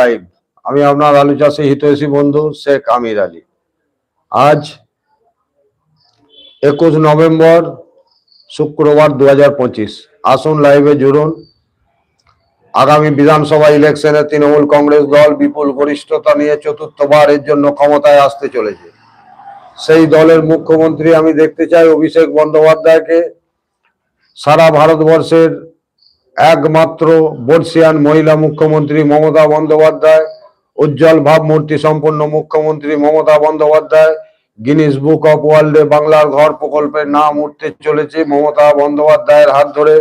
Live আমি আপনার আলু চাষী হিতৈষী বন্ধু শেখ আমির আলী। আজ একুশ নভেম্বর শুক্রবার দু আসুন লাইভে জুড়ুন। আগামী বিধানসভা ইলেকশনে তৃণমূল কংগ্রেস দল বিপুল গরিষ্ঠতা নিয়ে চতুর্থবারের জন্য ক্ষমতায় আসতে চলেছে। সেই দলের মুখ্যমন্ত্রী আমি দেখতে চাই অভিষেক বন্দ্যোপাধ্যায়কে। সারা ভারতবর্ষের একমাত্র বর্ষিয়ান মহিলা মুখ্যমন্ত্রী মমতা বন্দ্যোপাধ্যায়, উজ্জ্বল ভাবমূর্তি সম্পন্ন মুখ্যমন্ত্রী Mamata Bandyopadhyay, Guinness book of ওয়ার্ল্ডে বাংলার ঘর প্রকল্পের নাম উঠতে চলেছে মমতা বন্দ্যোপাধ্যায়ের হাত ধরে।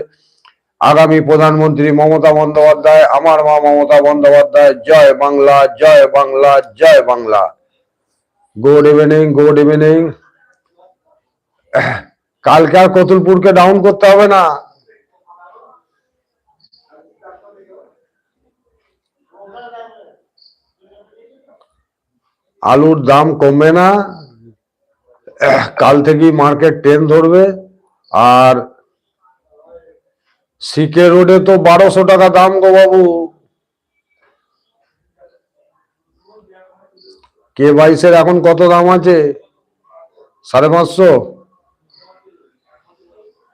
আগামী প্রধানমন্ত্রী মমতা বন্দ্যোপাধ্যায়, আমার মা মমতা বন্দ্যোপাধ্যায়, জয় বাংলা জয় বাংলা জয় Bangla. Good evening good evening কালকে আর কতুলপুরকে ডাউন করতে হবে না। আলুর দাম কমবে না। কাল থেকেই মার্কেট ট্রেন ধরবে। আর সিকে রোডে তো বারোশো টাকা দাম গো বাবু। কে বাইশের এখন কত দাম আছে? সাড়ে পাঁচশো?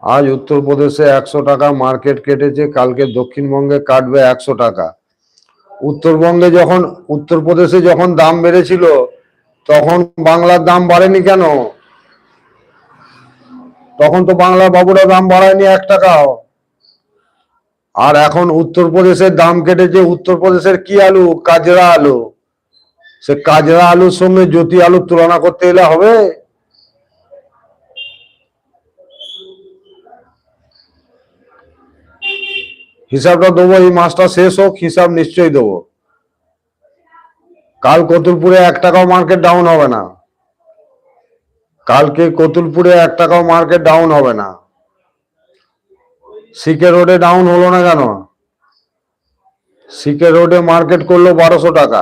আজ উত্তরপ্রদেশে একশো টাকা, মার্কেট কেটেছে, কালকে দক্ষিণবঙ্গে কাটবে একশো টাকা। উত্তরবঙ্গে যখন, উত্তরপ্রদেশে যখন দাম বেড়েছিল, তখন বাংলার দাম বাড়েনি কেন? তখন তো বাংলা বাবুরা দাম বাড়ায়নি এক টাকাও। আর এখন উত্তরপ্রদেশের দাম কেটেছে, উত্তরপ্রদেশের কি আলু? কাজরা আলু। সে কাজরা আলুর সঙ্গে জ্যোতি আলুর তুলনা করতে এলে হবে? হিসাবটা দেবো, এই মাসটা শেষ হোক, হিসাব নিশ্চয়ই দেবো। কাল কতুলপুরে এক টাকাও মার্কেট ডাউন হবে না। কালকে কতুলপুরে এক টাকাও মার্কেট ডাউন হবে না। সিকে রোডে ডাউন হলো না কেন? সিকে রোডে মার্কেট করল বারোশো টাকা।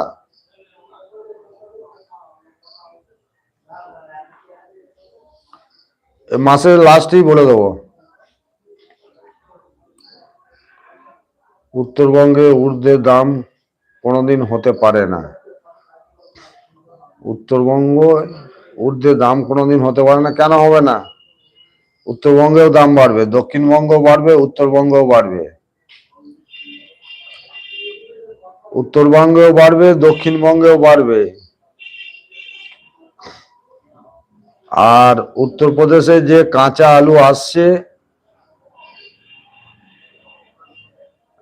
মাসের লাস্টেই বলে দেবো। উত্তরবঙ্গে ঊর্ধ্বে দাম কোনোদিন হতে পারে না। উত্তরবঙ্গ ঊর্ধ্বে দাম কোনোদিন হতে পারে না, কেন হবে না? উত্তরবঙ্গেও দাম বাড়বে দক্ষিণবঙ্গ বাড়বে, উত্তরবঙ্গও বাড়বে। উত্তরবঙ্গেও বাড়বে, দক্ষিণবঙ্গেও বাড়বে। আর উত্তরপ্রদেশে যে কাঁচা আলু আসছে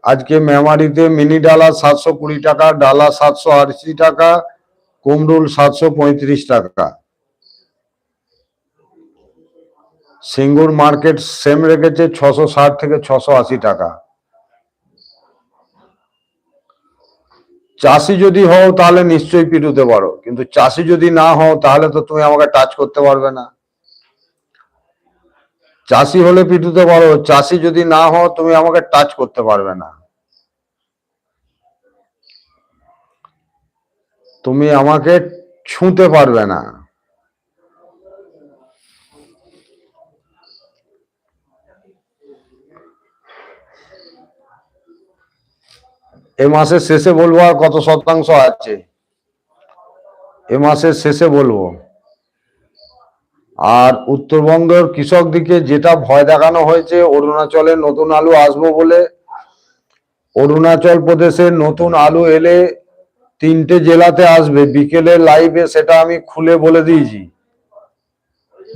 আজকে মেমারিতে মিনি ডালা সাতশো কুড়ি টাকা, ডালা সাতশো আশি টাকা কুমরুল সাতশো পঁয়ত্রিশ টাকা। সিঙ্গুর মার্কেট সেম রেখেছে ছশো ষাট থেকে ছশো আশি টাকা। চাষি যদি হও তাহলে নিশ্চয়ই পিটুতে পারো, কিন্তু চাষি যদি না হও তাহলে তো তুমি আমাকে টাচ করতে পারবে না। চাষি হলে পিটুতে পারো চাষি যদি না হও তুমি আমাকে টাচ করতে পারবে না। তুমি আমাকে ছুঁতে পারবে না। এ মাসের শেষে বলব আর কত শতাংশ আছে? এ মাসের শেষে বলব। আর উত্তরবঙ্গের কৃষকদিকে যেটা ভয় দেখানো হয়েছে অরুণাচলে নতুন আলু আসব বলে। অরুণাচল প্রদেশে নতুন আলু এলে তিনটে জেলাতে আসবে। বিকেলে লাইভে সেটা আমি খুলে বলে দিয়েছি।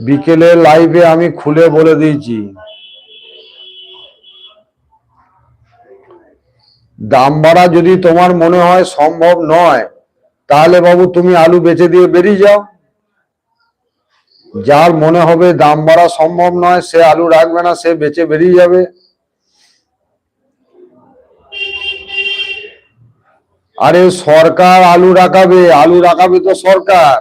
বিকেলে লাইভে আমি খুলে বলে দিয়েছি। দাম বাড়া যদি তোমার মনে হয় সম্ভব নয়, তাহলে বাবু তুমি আলু বেচে দিয়ে বেরিয়ে যাও। যার মনে হবে দাম বাড়া সম্ভব নয়, সে আলু রাখবে না, সে বেঁচে বেরিয়ে যাবে। আরে সরকার আলু রাখাবে আলু রাখাবে তো সরকার।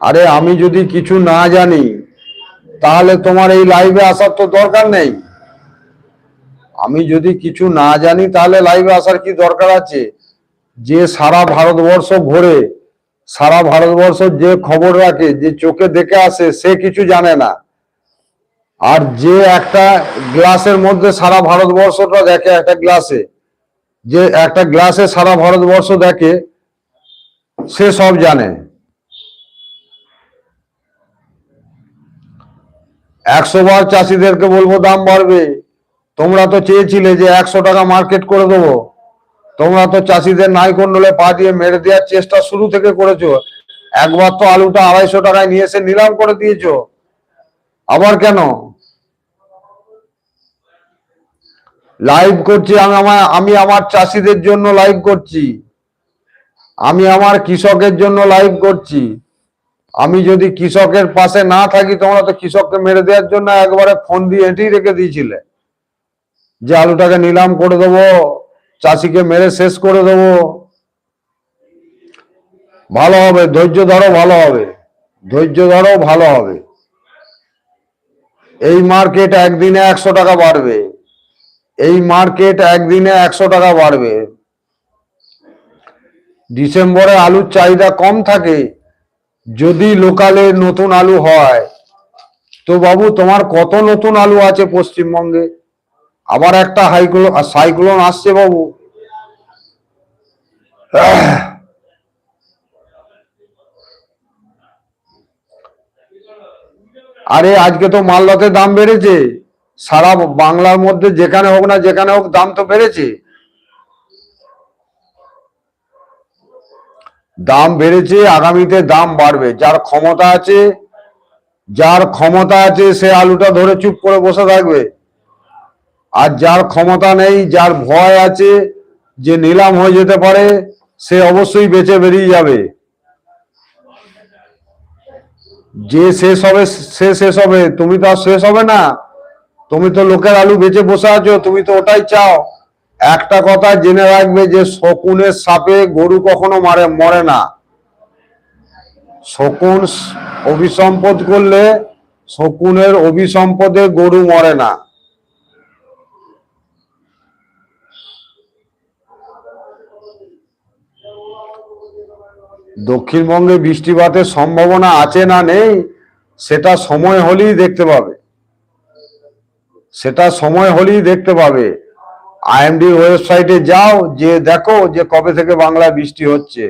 আরে আমি যদি কিছু না জানি, তাহলে তোমার এই লাইভে আসার তো দরকার নেই। আমি যদি কিছু না জানি, তাহলে লাইভে আসার কি দরকার আছে? যে সারা ভারতবর্ষ ঘোরে সারা ভারতবর্ষ যে খবর রাখে, যে চোখে দেখে আসে, সে কিছু জানে না। আর যে একটা গ্লাসের মধ্যে সারা ভারতবর্ষটা দেখে একটা গ্লাসে, যে একটা গ্লাসে সারা ভারতবর্ষ দেখে, সে সব জানে। একশো বার চাষিদেরকে বলব, দাম বাড়বে। তোমরা তো চেয়েছিলে যে একশো টাকা মার্কেট করে দেবো। তোমরা তো চাষিদের নাই কন্ডলে পা দিয়ে মেরে দেওয়ার চেষ্টা শুরু থেকে করেছ। একবার তো আলুটা আড়াইশো টাকায় নিয়ে এসে নিলাম করে দিয়েছ। আবার কেন? লাইভ করছি আমি আমার আমি আমার চাষিদের জন্য লাইভ করছি। আমি আমার কৃষকের জন্য লাইভ করছি। আমি যদি কৃষকের পাশে না থাকি, তোমরা তো কৃষককে মেরে দেওয়ার জন্য একবারে ফোন দিয়ে এঁটেই রেখে দিয়েছিলে। যে আলুটাকে নিলাম করে দেবো। চাষিকে মেরে শেষ করে দেবো। ভালো হবে, ধৈর্য ধরো, ভালো হবে। ধৈর্য ধরো, ভালো হবে। এই মার্কেট একদিনে একশো টাকা বাড়বে। এই মার্কেট একদিনে একশো টাকা বাড়বে। ডিসেম্বরে আলুর চাহিদা কম থাকে, যদি লোকালে নতুন আলু হয়। তো বাবু, তোমার কত নতুন আলু আছে পশ্চিমবঙ্গে? আবার একটা হাইক্লো সাইক্লোন আসছে বাবু। আরে, আজকে তো মালদাতে দাম বেড়েছে। সারা বাংলার মধ্যে যেখানে হোক না যেখানে হোক দাম তো বেড়েছে। দাম বেড়েছে, আগামীতে দাম বাড়বে। যার ক্ষমতা আছে, যার ক্ষমতা আছে, সে আলুটা ধরে চুপ করে বসে থাকবে। আর যার ক্ষমতা নেই, যার ভয় আছে যে নিলাম হয়ে যেতে পারে, সে অবশ্যই বেঁচে বেরিয়ে যাবে। যে শেষ হবে, সে শেষ হবে। তুমি তো আর শেষ হবে না। তুমি তো লোকের আলু বেঁচে বসে আছো, তুমি তো ওটাই চাও। একটা কথা জেনে রাখবে যে শকুনের সাপে গরু কখনো মারে, মরে না। শকুন অভিসম্পদ করলে শকুনের অভিসম্পদে গরু মরে না। দক্ষিণবঙ্গে বৃষ্টিপাতের সম্ভাবনা আছে না নেই, সেটা সময় হলেই দেখতে পাবে। সেটা সময় হলেই দেখতে পাবে। আইএমডি ওয়েবসাইটে যাও, যে দেখো যে কবে থেকে বাংলায় বৃষ্টি হচ্ছে।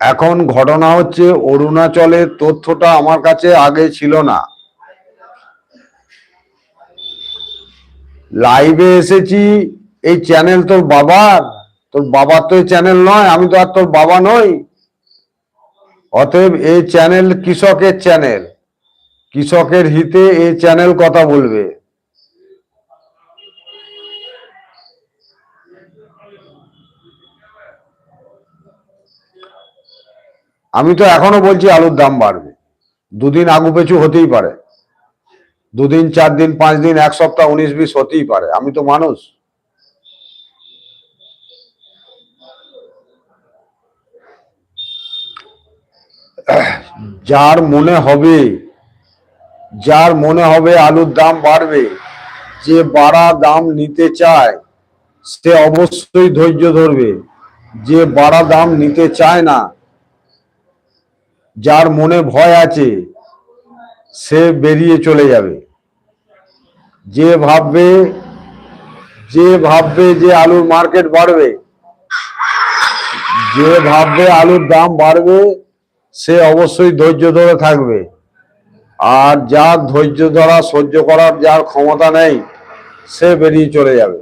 এখন ঘটনা হচ্ছে অরুণাচলের তথ্যটা আমার কাছে আগে ছিল না। লাইভে এসেছি, এই চ্যানেল তোর বাবার? তোর বাবার তো এই চ্যানেল নয়, আমি তো আর তোর বাবা নই। অতএব এই চ্যানেল কৃষকের চ্যানেল কৃষকের হিতে এই চ্যানেল কথা বলবে। আমি তো এখনও বলছি আলুর দাম বাড়বে। দুদিন আগু পেছু হতেই পারে। দুদিন চার দিন পাঁচ দিন এক সপ্তাহ, উনিশ, বিশ হতেই পারে। আমি তো মানুষ। যার মনে হবে, যার মনে হবে আলুর দাম বাড়বে, যে বাড়া দাম নিতে চায়, সে অবশ্যই ধৈর্য ধরবে। যে বাড়া দাম নিতে চায় না যার মনে ভয় আছে, সে বেরিয়ে চলে যাবে। যে ভাববে যে ভাববে যে আলুর মার্কেট বাড়বে, যে ভাববে আলুর দাম বাড়বে, সে অবশ্যই ধৈর্য ধরে থাকবে। আর যার ধৈর্য ধরা সহ্য করার যার ক্ষমতা নেই, সে বেরিয়ে চলে যাবে।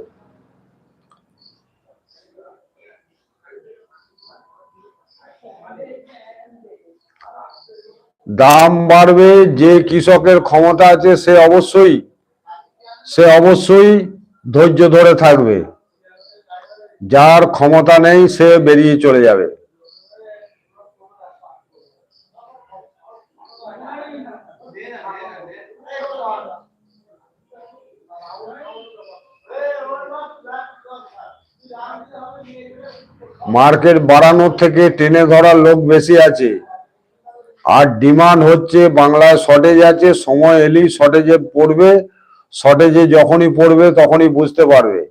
দাম বাড়বে, যে কৃষকের ক্ষমতা আছে সে অবশ্যই সে অবশ্যই ধৈর্য ধরে থাকবে। যার ক্ষমতা নেই, সে বেরিয়ে চলে যাবে। মার্কেট বাড়ানোর থেকে টেনে ধরার লোক বেশি আছে। আর ডিমান্ড হচ্ছে, বাংলায় শর্টেজ আছে, সময় এলেই শর্টেজে পড়বে। শর্টেজে যখনই পড়বে, তখনই বুঝতে পারবে।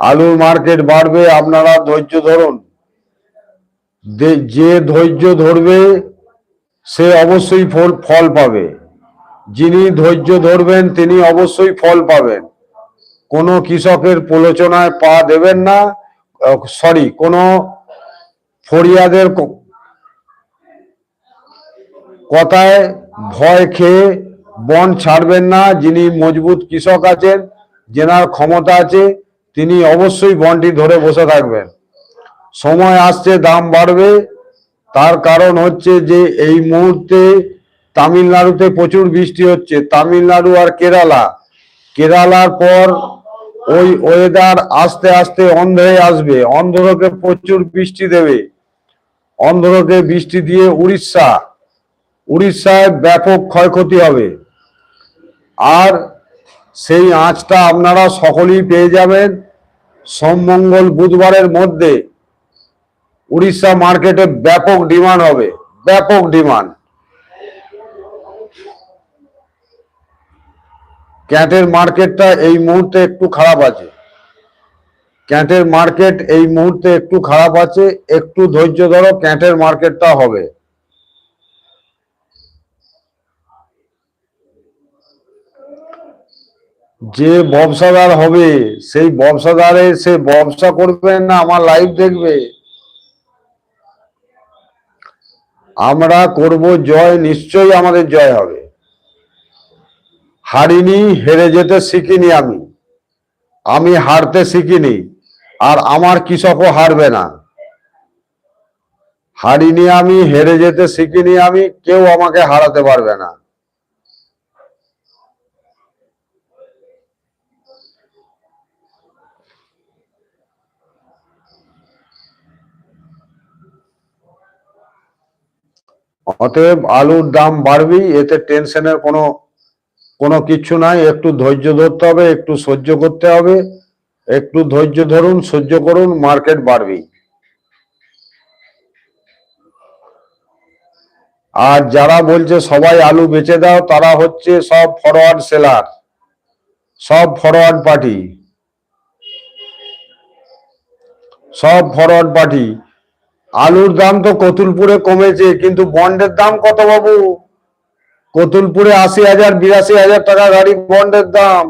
আলুর মার্কেট বাড়বে, আপনারা ধৈর্য ধরুন। যে ধৈর্য ধরবে, সে অবশ্যই ফল পাবে। যিনি ধৈর্য ধরবেন, তিনি অবশ্যই ফল পাবেন। কোনো কৃষকের প্রলোচনায় পা দেবেন না। সরি কোনো ফরিয়াদের কথায় ভয় খেয়ে বন ছাড়বেন না, যিনি মজবুত কৃষক আছেন, যেনার ক্ষমতা আছে, তিনি অবশ্যই বনটি ধরে বসে থাকবেন। সময় আসছে, দাম বাড়বে। তার কারণ হচ্ছে যে এই মুহূর্তে তামিলনাড়ুতে প্রচুর বৃষ্টি হচ্ছে। তামিলনাড়ু আর কেরালা। কেরালার পর ওই ওয়েদার আস্তে আস্তে অন্ধ্রে আসবে। অন্ধ্রকে প্রচুর বৃষ্টি দেবে। অন্ধ্রকে বৃষ্টি দিয়ে উড়িষ্যা। উড়িষ্যায় ব্যাপক ক্ষয়ক্ষতি হবে। আর সেই আঁচটা আপনারা সকলেই পেয়ে যাবেন। সোমমঙ্গল বুধবারের মধ্যে উড়িষ্যা মার্কেটে ব্যাপক ডিমান্ড হবে, ব্যাপক ডিমান্ড। ক্যাটের মার্কেটটা এই মুহূর্তে একটু খারাপ আছে। ক্যাটের মার্কেট এই মুহূর্তে একটু খারাপ আছে, একটু ধৈর্য ধরো, ক্যাটের মার্কেটটা হবে। যে ব্যবসাদার হবে, সেই ব্যবসাদারে সে ব্যবসা করবে না, আমার লাইভ দেখবে। আমরা করব জয়, নিশ্চয়ই আমাদের জয় হবে। হারিনি, হেরে যেতে শিখিনি আমি। আমি হারতে শিখিনি, আর আমার কৃষকও হারবে না। হারিনি আমি, হেরে যেতে শিখিনি আমি, কেউ আমাকে হারাতে পারবে না। অতএব আলুর দাম বাড়বেই, এতে টেনশনের কোনো কোনো কিচ্ছু নাই। একটু ধৈর্য ধরতে হবে, একটু সহ্য করতে হবে। একটু ধৈর্য ধরুন, সহ্য করুন, মার্কেট বাড়বেই। আর যারা বলছে সবাই আলু বেচে দাও, তারা হচ্ছে সব ফরওয়ার্ড সেলার সব ফরওয়ার্ড পার্টি সব ফরওয়ার্ড পার্টি আলুর দাম তো কতুলপুরে কমেছে, কিন্তু বন্ডের দাম কত বাবু? কতুলপুরে আশি হাজার, বিরাশি হাজার টাকা গাড়ি বন্ডের দাম।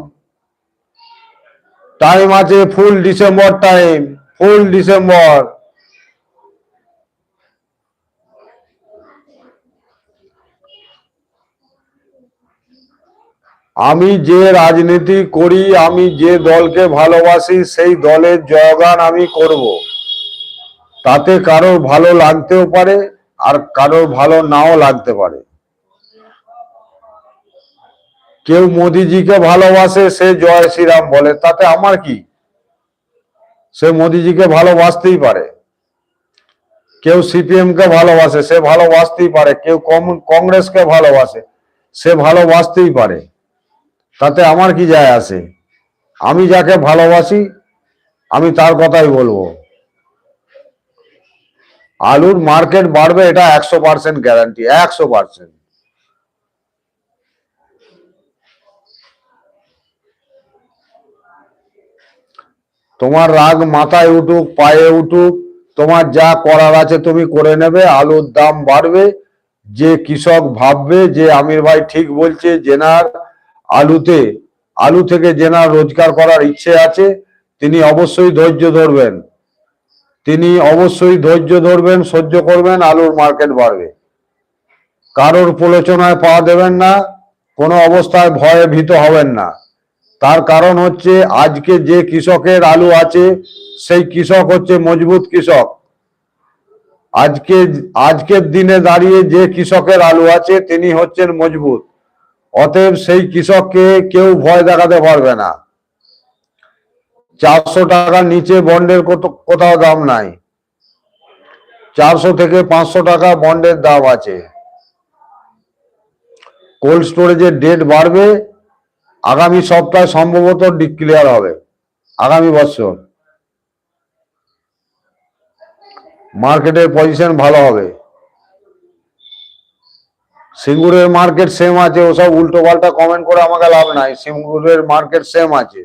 টাইম আছে full December time full December আমি যে রাজনীতি করি, আমি যে দলকে ভালোবাসি, সেই দলের জয়গান আমি করব। তাতে কারোর ভালো লাগতেও পারে আর কারোর ভালো নাও লাগতে পারে। কেউ মোদিজিকে ভালোবাসে, সে জয় শ্রীরাম বলে, তাতে আমার কি? সে মোদিজিকে ভালোবাসতেই পারে। কেউ সিপিএম কে ভালোবাসে, সে ভালোবাসতেই পারে। কেউ কংগ্রেসকে ভালোবাসে, সে ভালোবাসতেই পারে। তাতে আমার কি যায় আসে? আমি যাকে ভালোবাসি, আমি তার কথাই বলব। আলুর মার্কেট বাড়বে, এটা একশো পার্সেন্ট গ্যারান্টি একশো পার্সেন্ট তোমার রাগ মাথায় উঠুক, পায়ে উঠুক, তোমার যা করার আছে তুমি করে নেবে, আলুর দাম বাড়বে। যে কৃষক ভাববে যে আমির ভাই ঠিক বলছে, জেনার আলুতে, আলু থেকে জেনার রোজগার করার ইচ্ছে আছে, তিনি অবশ্যই ধৈর্য ধরবেন। তিনি অবশ্যই ধৈর্য ধরবেন, সহ্য করবেন, আলুর মার্কেট বাড়বে। কারোর প্রলোচনায় পা দেবেন না, কোনো অবস্থায় ভয়ে ভীত হবেন না। তার কারণ হচ্ছে, আজকে যে কৃষকের আলু আছে, সেই কৃষক হচ্ছে মজবুত কৃষক। আজকে, আজকের দিনে দাঁড়িয়ে যে কৃষকের আলু আছে, তিনি হচ্ছেন মজবুত। অতএব সেই কৃষককে কেউ ভয় দেখাতে পারবে না। চারশো টাকার নিচে বন্ডের কোথাও দাম নাই। চারশো থেকে পাঁচশো টাকা বন্ডের দাম আছে। কোল্ড স্টোরেজের ডেট বাড়বে। আগামী সপ্তাহে সম্ভবত ডিক্লিয়ার হবে। আগামী বছর। মার্কেটের পজিশন ভালো হবে। সিঙ্গুরের মার্কেট সেম আছে। ওসব উল্টো পাল্টা কমেন্ট করে আমাকে লাভ নাই। সিঙ্গুরের মার্কেট সেম আছে।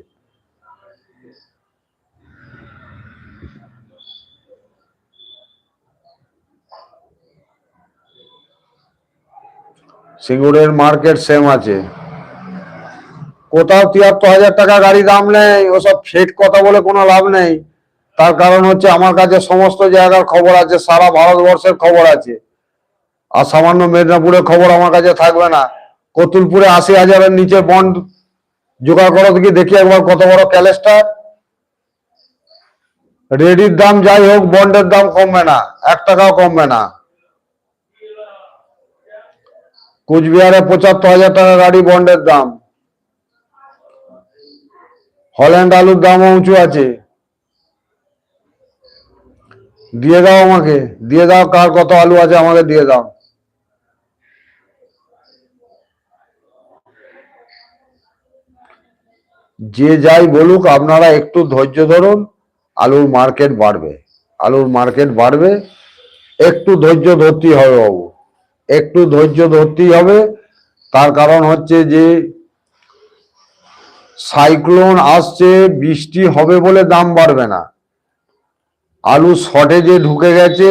সিঙ্গুরের মার্কেট সেম আছে। কোথাও তিয়াত্তর হাজার টাকা গাড়ি দাম নেই, ওসব ফেক কথা বলে কোনো লাভ নেই। তার কারণ হচ্ছে আমার কাছে সমস্ত জায়গার খবর আছে, সারা ভারতবর্ষের খবর আছে। আর সামান্য মেদিনীপুরের খবর আমার কাছে থাকবে না। কতুলপুরে আশি হাজারের নিচে বন্ড জোগাড় করো দেখি দেখি একবার কত বড় ক্যালেস্টার। রেডির দাম যাই হোক, বন্ডের দাম কমবে না, এক টাকাও কমবে না। কুচবিহারে পঁচাত্তর হাজার টাকা গাড়ি বন্ডের দাম। হল্যান্ড আলুর দামও উঁচু আছে। দিয়ে দাও আমাকে। দিয়ে দাও, কার কত আলু আছে আমাকে দিয়ে দাও। যে যাই বলুক, আপনারা একটু ধৈর্য ধরুন, আলুর মার্কেট বাড়বে। আলুর মার্কেট বাড়বে, একটু ধৈর্য ধরতেই হবে বাবু। একটু ধৈর্য ধরতেই হবে। তার কারণ হচ্ছে যে, সাইক্লোন আসছে, বৃষ্টি হবে বলে দাম বাড়বে না। আলু শর্টেজে ঢুকে গেছে,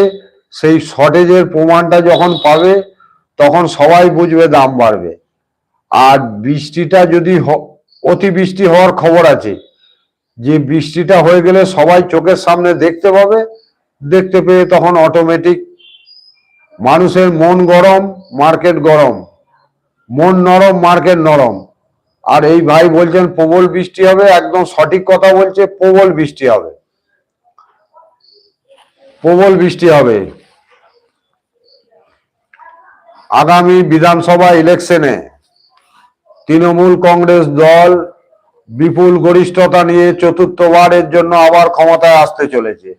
সেই শর্টেজের প্রমাণটা যখন পাবে, তখন সবাই বুঝবে দাম বাড়বে। আর বৃষ্টিটা যদি অতিবৃষ্টি হওয়ার খবর আছে, যে বৃষ্টিটা হয়ে গেলে সবাই চোখের সামনে দেখতে পাবে, দেখতে পেয়ে তখন অটোমেটিক মানুষের মন গরম, মার্কেট গরম। মন নরম, মার্কেট নরম। আর এই ভাই বলছেন, প্রবল বৃষ্টি হবে। একদম সঠিক কথা বলছে, প্রবল বৃষ্টি হবে। প্রবল বৃষ্টি হবে। আগামী বিধানসভা ইলেকশনে তৃণমূল কংগ্রেস দল বিপুল গরিষ্ঠতা নিয়ে চতুর্থবারের জন্য আবার ক্ষমতায় আসতে চলেছে।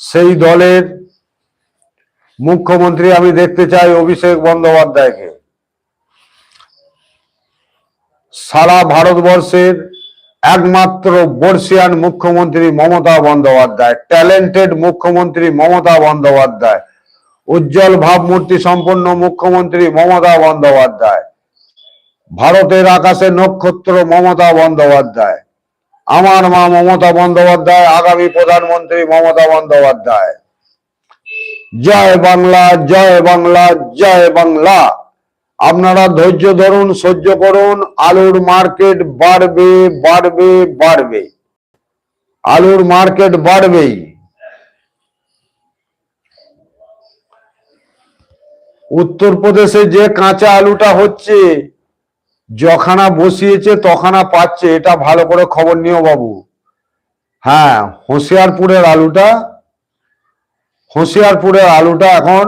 সেই দলের মুখ্যমন্ত্রী আমি দেখতে চাই অভিষেক বন্দ্যোপাধ্যায়কে। সারা ভারতবর্ষের একমাত্র বর্ষিয়ান মুখ্যমন্ত্রী মমতা বন্দ্যোপাধ্যায়, ট্যালেন্টেড মুখ্যমন্ত্রী মমতা বন্দ্যোপাধ্যায়, উজ্জ্বল ভাবমূর্তি সম্পন্ন মুখ্যমন্ত্রী মমতা বন্দ্যোপাধ্যায়, ভারতের আকাশে নক্ষত্র মমতা বন্দ্যোপাধ্যায়, আমার মা মমতা বন্দ্যোপাধ্যায়, আগামী প্রধানমন্ত্রী মমতা বন্দ্যোপাধ্যায়। জয় বাংলা জয় বাংলা জয় বাংলা। আপনারা ধৈর্য ধরুন, সহ্য করুন, আলুর মার্কেট বাড়বে বাড়বে বাড়বে। আলুর মার্কেট বাড়বেই। উত্তরপ্রদেশে যে কাঁচা আলুটা হচ্ছে, যখানা বসিয়েছে, তখানা পাচ্ছে, এটা ভালো করে খবর নিও বাবু। হ্যাঁ হোশিয়ারপুরের আলুটা হোশিয়ারপুরের আলুটা এখন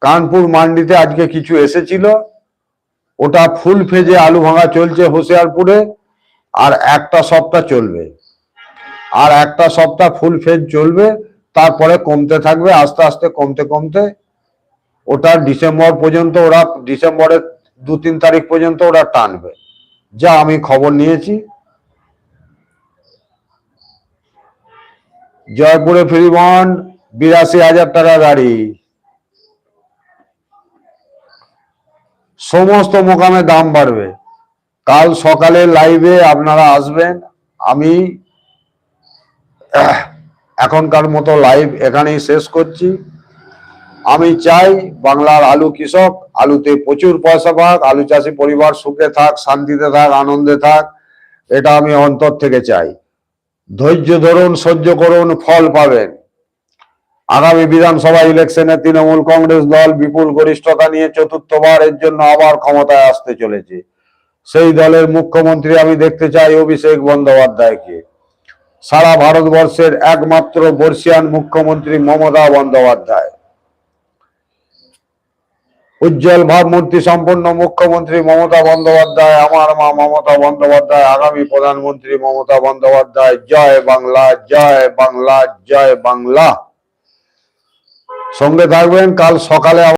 কানপুর মান্ডিতে আজকে কিছু এসেছিল। ওটা ফুল ফেজে আলু ভাঙা চলছে হোশিয়ারপুরে, আর একটা সপ্তাহ চলবে। আর একটা সপ্তাহ ফুল ফেজ চলবে, তারপরে কমতে থাকবে, আস্তে আস্তে কমতে কমতে। ওটা ডিসেম্বর পর্যন্ত ওরা, ডিসেম্বরের দু তিন তারিখ পর্যন্ত ওরা টানবে। যা আমি খবর নিয়েছি। জয়পুরে ফ্রি বন্ড বিরাশি হাজার টাকা গাড়ি। সমস্ত মোকামে দাম বাড়বে। কাল সকালে লাইভে আপনারা আসবেন। আমি এখনকার মতো লাইভ এখানেই শেষ করছি। আমি চাই বাংলার আলু কৃষক, আলুতে প্রচুর পয়সা পাক, আলু চাষি পরিবার সুখে থাক, শান্তিতে থাক, আনন্দে থাক, এটা আমি অন্তর থেকে চাই। ধৈর্য ধরুন, সহ্য করুন, ফল পাবেন। আগামী বিধানসভা ইলেকশনে তৃণমূল কংগ্রেস দল বিপুল গরিষ্ঠতা নিয়ে চতুর্থবারের জন্য আবার ক্ষমতায় আসতে চলেছে। সেই দলের মুখ্যমন্ত্রী আমি দেখতে চাই অভিষেক বন্দ্যোপাধ্যায়কে। সারা ভারতবর্ষের একমাত্র বর্ষিয়ান মুখ্যমন্ত্রী মমতা বন্দ্যোপাধ্যায়। উজ্জ্বল ভাবমূর্তি সম্পন্ন মুখ্যমন্ত্রী মমতা বন্দ্যোপাধ্যায়, আমার মা মমতা বন্দ্যোপাধ্যায়, আগামী প্রধানমন্ত্রী মমতা বন্দ্যোপাধ্যায়, জয় বাংলা জয় বাংলা জয় বাংলা। সঙ্গে থাকবেন কাল সকালে